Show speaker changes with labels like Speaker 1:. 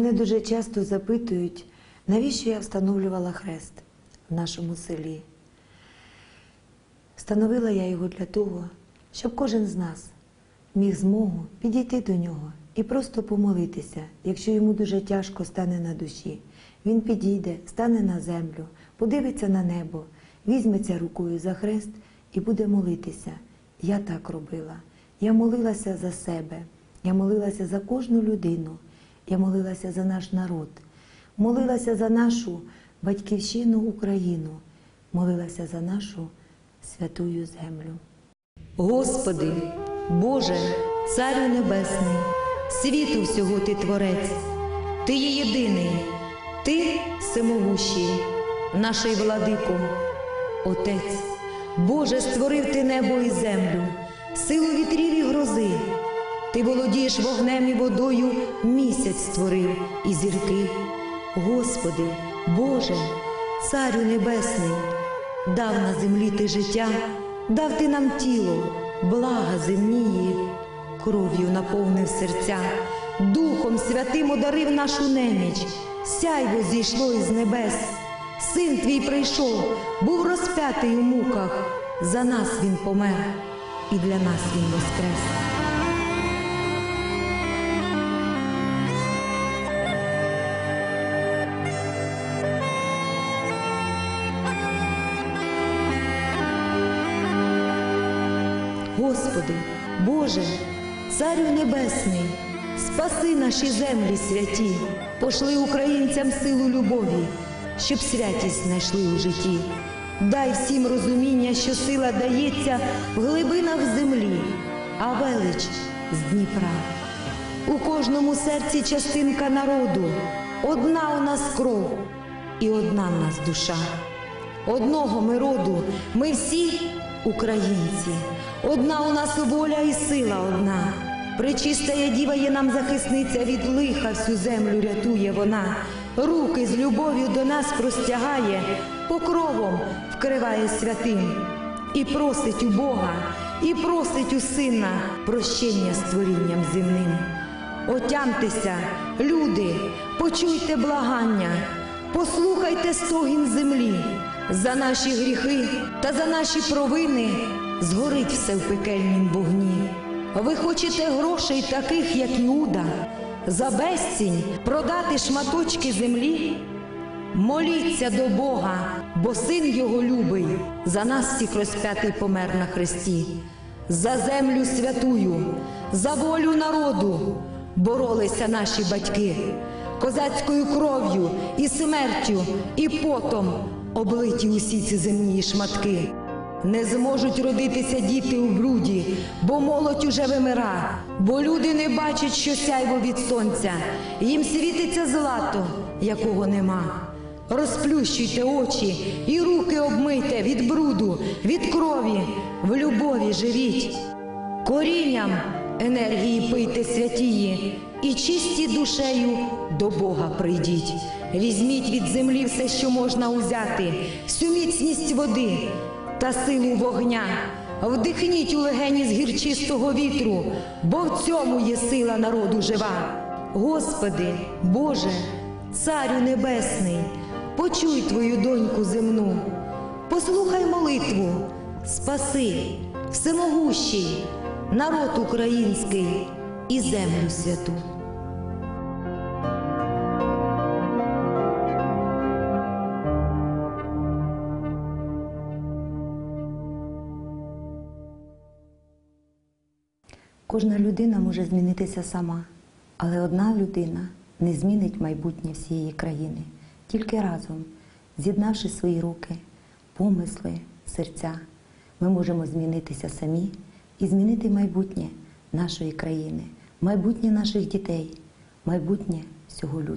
Speaker 1: Мене дуже часто запитують, навіщо я встановлювала хрест в нашому селі. Встановила я його для того, щоб кожен з нас міг змогу підійти до нього і просто помолитися, якщо йому дуже тяжко стане на душі. Він підійде, стане на землю, подивиться на небо, візьметься рукою за хрест і буде молитися. Я так робила. Я молилася за себе, я молилася за кожну людину, я молилася за наш народ, молилася за нашу батьківщину Україну, молилася за нашу святую землю.
Speaker 2: Господи, Боже, Царю Небесний, світу всього Ти Творець, Ти є єдиний, Ти всемогущий, наший владико, Отець, Боже, створив Ти небо і землю, силу вітрів і грози. Ти володієш вогнем і водою, місяць створив і зірки. Господи, Боже, Царю Небесний, дав на землі ти життя, дав ти нам тіло, блага земнії, кров'ю наповнив серця, Духом Святим одарив нашу неміч, сяйво зійшло із небес. Син твій прийшов, був розп'ятий у муках, за нас він помер, і для нас він воскрес. Господи, Боже, Царю Небесний, спаси наші землі святі, пошли українцям силу любові, щоб святість знайшли у житті. Дай всім розуміння, що сила дається в глибинах землі, а велич з Дніпра. У кожному серці частинка народу, одна у нас кров і одна в нас душа. Одного ми роду, ми всі українці. Одна у нас воля і сила одна. Пречистая діва є нам захисниця від лиха, всю землю рятує вона. Руки з любов'ю до нас простягає, покровом вкриває святим. І просить у Бога, і просить у сина прощення створінням земним. Отямтеся, люди, почуйте благання, послухайте стогін землі. За наші гріхи та за наші провини згорить все в пекельнім вогні. Ви хочете грошей таких, як Іуда, за безцінь продати шматочки землі? Моліться до Бога, бо син його любий, за нас всіх розп'ятий помер на хресті, за землю святую, за волю народу боролися наші батьки, козацькою кров'ю і смертю, і потом облиті усі ці земні шматки. Не зможуть родитися діти у бруді, бо молодь уже вимира, бо люди не бачать, що сяйво від сонця, їм світиться злато, якого нема. Розплющуйте очі і руки обмийте від бруду, від крові, в любові живіть. Корінням енергії пийте святії, і чисті душею до Бога прийдіть. Візьміть від землі все, що можна узяти, всю міцність води та силу вогня. Вдихніть у легені з гірчистого вітру, бо в цьому є сила народу жива. Господи, Боже, Царю Небесний, почуй твою доньку земну, послухай молитву, спаси, всемогущий, народ український і землю святу.
Speaker 1: Кожна людина може змінитися сама, але одна людина не змінить майбутнє всієї країни. Тільки разом, з'єднавши свої руки, помисли, серця, ми можемо змінитися самі і змінити майбутнє нашої країни, майбутнє наших дітей, майбутнє всього людства.